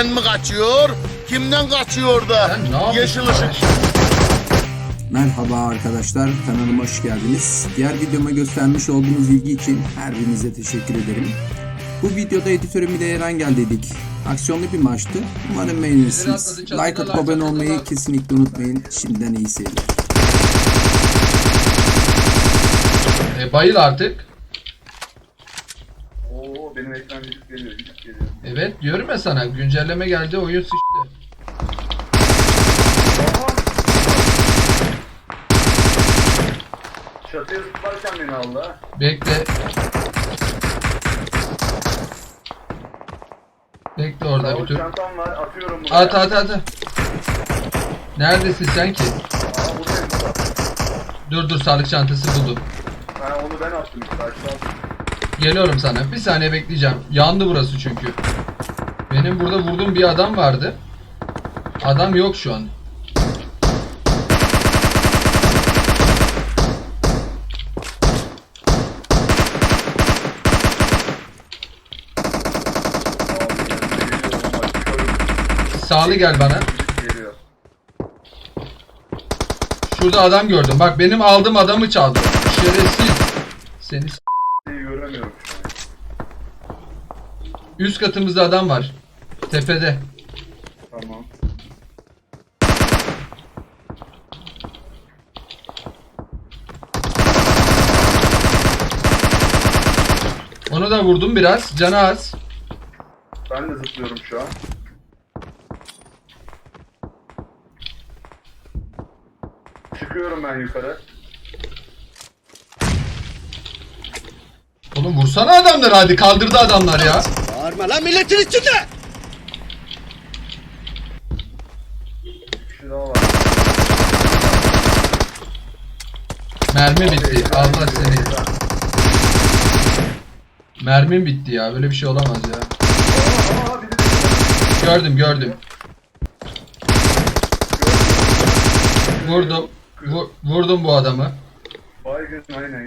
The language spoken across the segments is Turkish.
Koronavirüsten mi kaçıyor? Kimden kaçıyor da? Yeşil ışık Merhaba arkadaşlar, kanalıma hoş geldiniz. Diğer videoma göstermiş olduğunuz ilgi için her birinize teşekkür ederim. Bu videoda editörüm ile Eren dedik. Aksiyonlu bir maçtı. Umarım beğenirsiniz. Like atıp abone olmayı kesinlikle unutmayın. Şimdiden iyi seyirler. E, bayıl artık. Benim ekran gidip geliyor, gidip geliyor. Evet diyorum ya sana güncelleme geldi oyun sıçtı. Çatıya zıplarken beni aldı ha. Bekle. Bekle orada bir Sağlık tur. çantam var, atıyorum bunu. At at at. Neredesin sen ki? Aa buradayım burada. Dur dur sağlık çantası buldum. Ha onu ben attım işte aşağı. Geliyorum sana. Bir saniye bekleyeceğim. Yandı burası çünkü. Benim burada vurduğum bir adam vardı. Adam yok şu an. Sağlı gel bana. Şurada adam gördüm. Bak benim aldığım adamı çaldı. Şerefsiz. Seni göremiyorum şu an. Üst katımızda adam var. Tepede. Tamam. Onu da vurdum biraz. Canı az. Ben de zıplıyorum şu an. Çıkıyorum ben yukarı. Oğlum vursana adamları hadi. Kaldırdı adamlar ya. Bağırma lan milletin içinde! Mermi bitti. Allah seni. Mermim bitti ya. Böyle bir şey olamaz ya. Gördüm gördüm. Vurdum. Vu- vurdum bu adamı. Baygın aynen.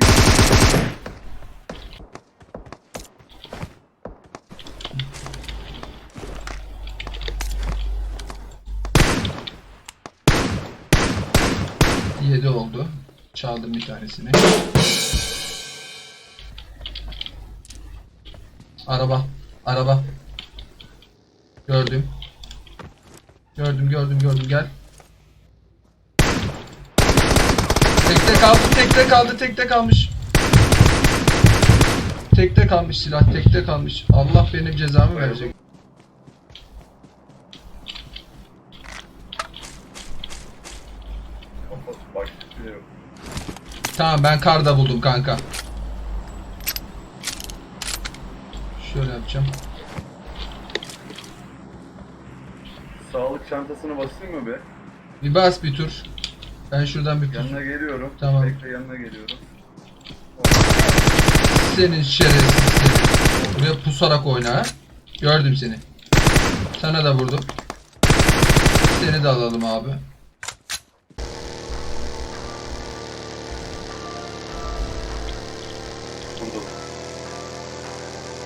Yedi oldu. Çaldım bir tanesini. Araba. Araba. Gördüm. Gördüm gördüm gördüm gel. Tekte kaldı tekte kaldı tekte kalmış. Tekte kalmış silah tekte kalmış. Allah benim cezamı verecek. Tamam ben kar da buldum kanka. Şöyle yapacağım. Sağlık çantasını basayım mı be? Bir bas bir tur. Ben şuradan bir pus. Yanına geliyorum. Tamam. Bekle yanına geliyorum. Senin şerefsiz seni. Buraya pusarak oyna ha. Gördüm seni. Sana da vurdum. Seni de alalım abi.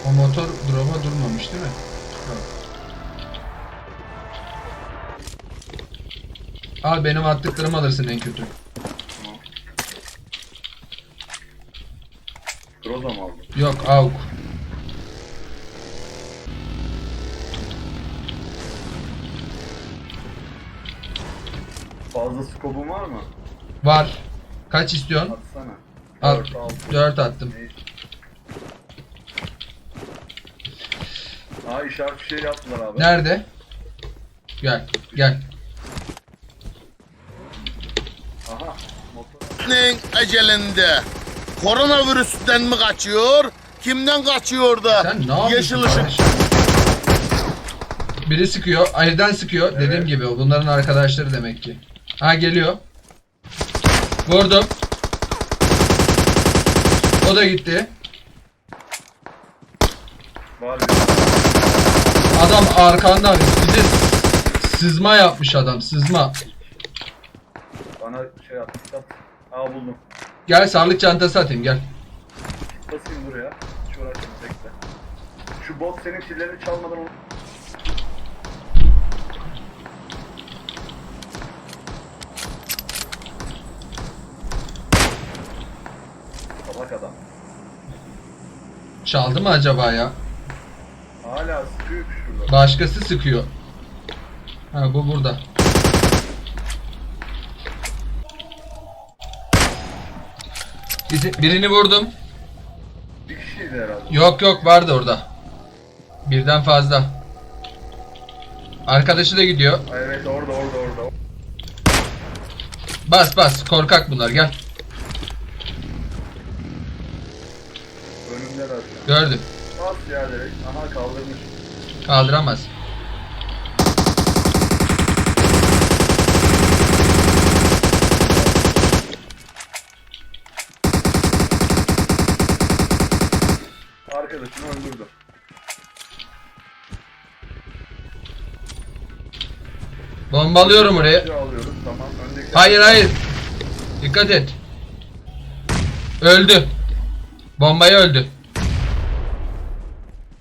O motor drop'a durmamış değil mi? Yok. Al benim attıklarımı alırsın en kötü. Tamam. Groza mı aldın? Yok AUK. Fazla skobun var mı? Var. Kaç istiyorsun? Atsana. Al. Dört, altı. 4 attım. Neyse. Aa işaret bir şey yaptılar abi. Nerede? Gel. Gel. Aha. Motor. ecelinde. Koronavirüsten mi kaçıyor? Kimden kaçıyor da? Sen ne yapıyorsun? Yeşil ışık? Biri sıkıyor. Evden sıkıyor. Dediğim gibi o bunların arkadaşları demek ki. Ha geliyor. Vurdum. O da gitti. Var bir. Adam arkandan bize sızma yapmış adam. Sızma. Bana şey. At. Aa buldum. Gel sağlık çantası atayım gel. Basayım buraya. Hiç uğraşma bekle. Şu bot senin killerini çalmadan onu... Salak adam. Çaldı mı acaba ya? Hala sıkıyor ki şurada. Başkası sıkıyor. Ha bu burada. Bizi- Birini vurdum. Bir kişiydi herhalde. Yok yok vardı orada. Birden fazla. Arkadaşı da gidiyor. Ay, Evet orada orada orada. Bas bas korkak bunlar gel. An. Gördüm. Bas ya direkt. Aha kaldırmış. Kaldıramaz. Arkadaşını öldürdü. Bombalıyorum oraya. Alıyoruz tamam. Öndeki Hayır hayır. Dikkat et. Öldü. Bombaya öldü.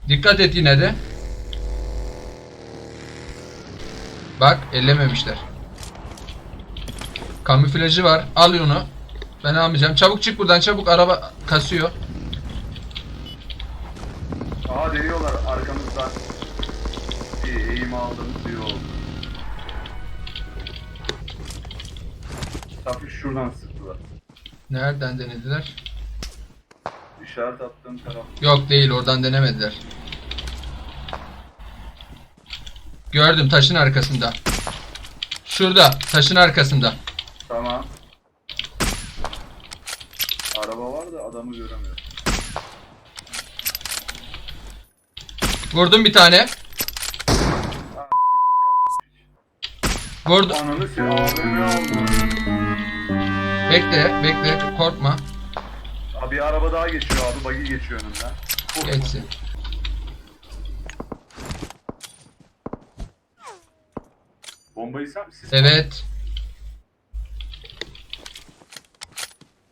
Dikkat et yine de. Bak ellememişler. Kamuflajı var. Al onu. Ben almayacağım. Çabuk çık buradan çabuk araba kasıyor. Aha deniyorlar arkamızdan. İyi eğim aldım diyor. Hafif şuradan sıktılar. Nereden denediler? İşaret attığım taraf. Yok değil oradan denemediler. Gördüm taşın arkasında. Şurada taşın arkasında. Tamam. Araba var da adamı göremiyorum. Vurdum bir tane. Vurdum. Ananı sen AVM aldı. Bekle, bekle, korkma. Abi bir araba daha geçiyor abi. Buggy geçiyor önümden. Korkma. Geçsin. Bombayı sen siz Evet.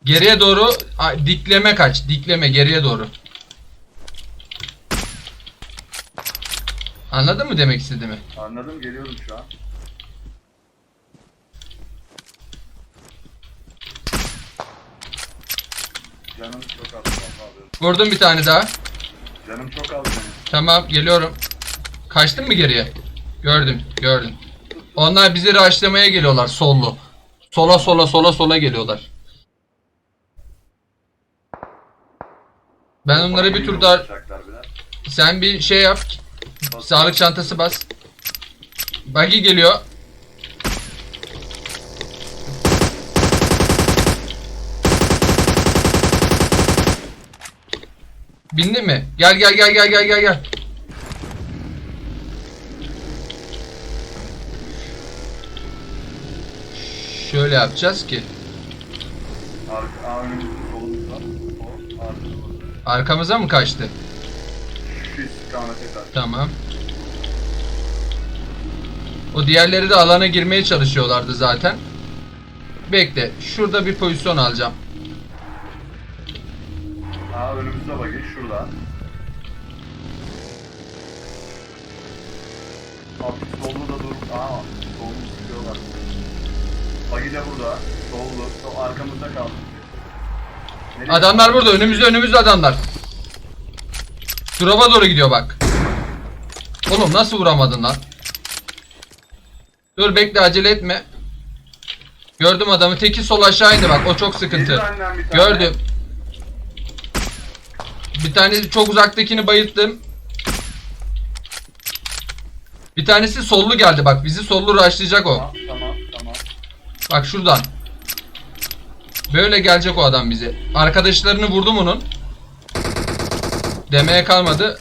Geriye doğru a, dikleme kaç. Dikleme geriye doğru. Anladın mı demek istediğimi? Anladım geliyorum şu an. Canım çok az bomba alıyorum. Vurdum bir tane daha. Canım çok az benim. Tamam geliyorum. Kaçtın mı geriye? Gördüm, gördüm. Onlar bizi raşlamaya geliyorlar sollu. Sola sola sola sola geliyorlar. Ben onlara bir tur daha... Sen bir şey yap. Sağlık çantası bas. Buggy geliyor. Bindi mi? Gel gel gel gel gel gel gel. Şöyle yapacağız ki Arka, arkamıza mı kaçtı? Tamam. O diğerleri de alana girmeye çalışıyorlardı zaten. Bekle. Şurada bir pozisyon alacağım. Aa önümüzde buggy şurada. Hafif sollu da dur. Aa sıkıyorlar. Buggy de burada. Sollu. Sol arkamızda kaldı. Nereye- Adamlar burada. Önümüzde önümüzde adamlar. Drop'a doğru gidiyor bak. Oğlum nasıl vuramadın lan? Dur bekle acele etme. Gördüm adamı. Teki sol aşağı indi bak. O çok sıkıntı. Yedi benden bir tane. Gördüm. Bir tane çok uzaktakini bayılttım. Bir tanesi sollu geldi bak. Bizi sollu rushlayacak o. Tamam. Bak şuradan. Böyle gelecek o adam bize. Arkadaşlarını vurdum onun. Demeye kalmadı.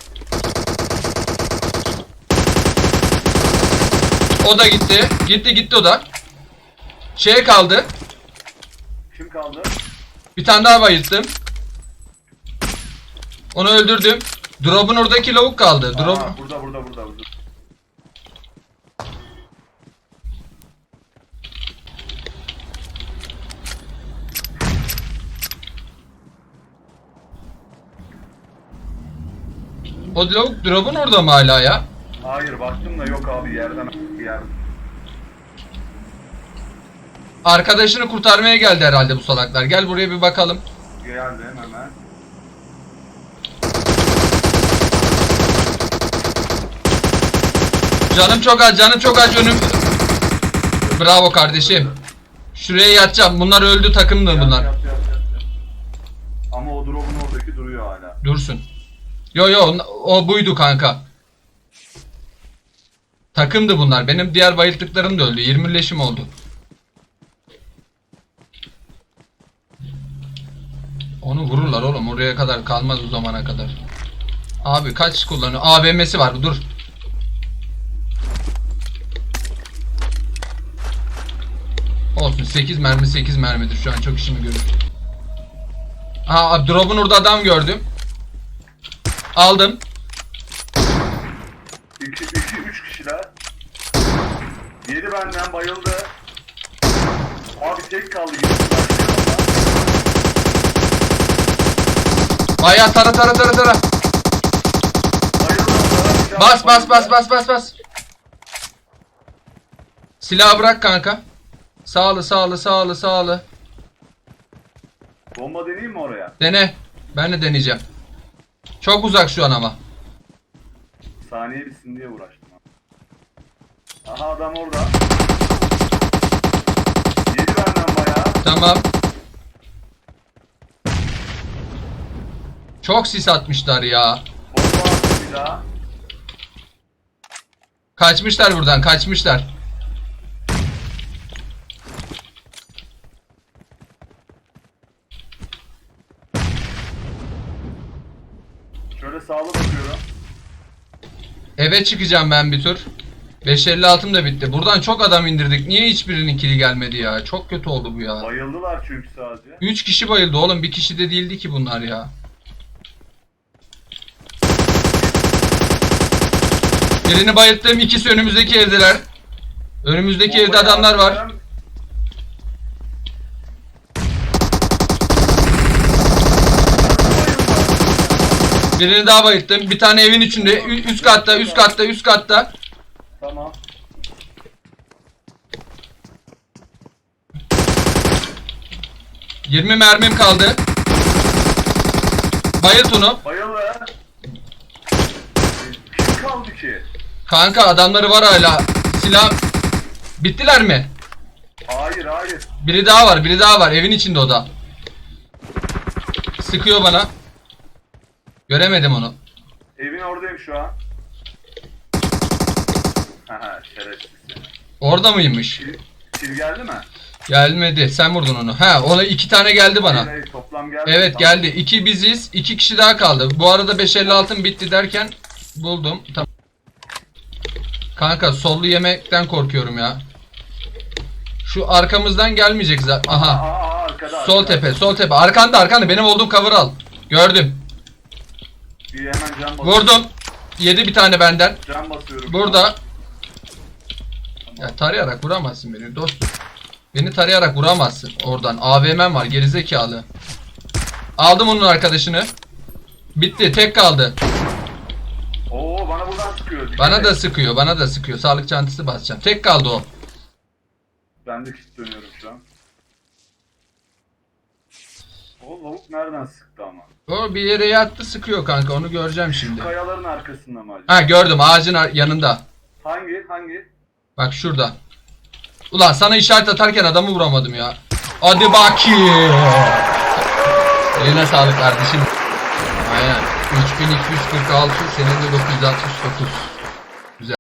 O da gitti. Gitti gitti o da. Şey kaldı. Kim kaldı? Bir tane daha bayılttım. Onu öldürdüm. Drop'un oradaki lavuk kaldı. Drop Aa, burada burada burada burada. O lavuk drop'un orada mı hala ya? Hayır baktım da yok abi yerden yer. Arkadaşını kurtarmaya geldi herhalde bu salaklar. Gel buraya bir bakalım. Geldi hemen. Canım çok az, canım çok az önüm. Bravo kardeşim. Şuraya yatacağım. Bunlar öldü takımdı bunlar. yat, yat, yat, yat. Ama o drop'un oradaki duruyor hala. Dursun. Yo yo o buydu kanka. Takımdı bunlar. Benim diğer bayılttıklarım da öldü. 20 leşim oldu. Onu vururlar oğlum. Oraya kadar kalmaz o zamana kadar. Abi kaç kullanıyor? AVM'si var. Dur. Olsun 8 mermi 8 mermidir şu an çok işimi görür. Aa drop'un orada adam gördüm. Aldım. 2 2 3 kişiler. Yedi benden bayıldı. Abi tek kaldı. Yedi tara tara tara tara. Bayıldı. Bas bas bas bas bas bas. Silahı bırak kanka. Sağlı sağlı sağlı sağlı. Bomba deneyeyim mi oraya? Dene. Ben de deneyeceğim. Çok uzak şu an ama. Saniye bitsin diye uğraştım. abi. Aha adam orada. Yedi benden bayağı. Tamam. Çok sis atmışlar ya. Bomba attı bir daha. Kaçmışlar buradan kaçmışlar. Şöyle sağlı bakıyorum. Eve çıkacağım ben bir tur. 556'm da bitti. Buradan çok adam indirdik. Niye hiçbirinin kili gelmedi ya? Çok kötü oldu bu ya. Bayıldılar çünkü sadece. 3 kişi bayıldı oğlum. Bir kişi de değildi ki bunlar ya. Birini bayılttım. ikisi önümüzdeki evdeler. Önümüzdeki evde adamlar var. attım. Birini daha bayılttım. Bir tane evin içinde. Ü- Üst katta, üst katta, üst katta. Tamam. ...20 mermim kaldı. Bayılt onu. Bayıldı. Kim kaldı ki? Kanka adamları var hala. Silah... Bittiler mi? Hayır hayır. Biri daha var, biri daha var. Evin içinde o da. Sıkıyor bana. Göremedim onu. Evin oradayım şu an. Haha şerefsiz. Orada mıymış? Kil geldi mi? Gelmedi. Sen vurdun onu. Ha, ona iki tane geldi bana. Hayır, hayır, toplam geldi. Evet Tamam. geldi. İki biziz. iki kişi daha kaldı. Bu arada 556'm bitti derken buldum. Tamam. Kanka sollu yemekten korkuyorum ya. Şu arkamızdan gelmeyecek zaten. Aha. aa, arkada. Sol arkada. tepe, sol tepe. Arkanda, arkanda. Benim olduğum cover al. Gördüm. Bir hemen can basıyorum. Vurdum. Yedi bir tane benden. Can basıyorum. Burada. Ya tarayarak vuramazsın beni dostum. Beni tarayarak vuramazsın oradan. AVM'm var gerizekalı. Aldım onun arkadaşını. Bitti tek kaldı. Oo bana buradan sıkıyor. Dikkat Bana et. da sıkıyor bana da sıkıyor. Sağlık çantası basacağım. Tek kaldı o. Ben de kit dönüyorum şu an. O lavuk nereden sıktı ama? O bir yere yattı sıkıyor kanka onu göreceğim şimdi. Kayaların arkasında mı acaba? Ha gördüm ağacın ar- yanında. Hangi? Hangi? Bak şurada. Ulan sana işaret atarken adamı vuramadım ya. Hadi bakayım. Eline sağlık kardeşim. Aynen. 3246 senin de 969.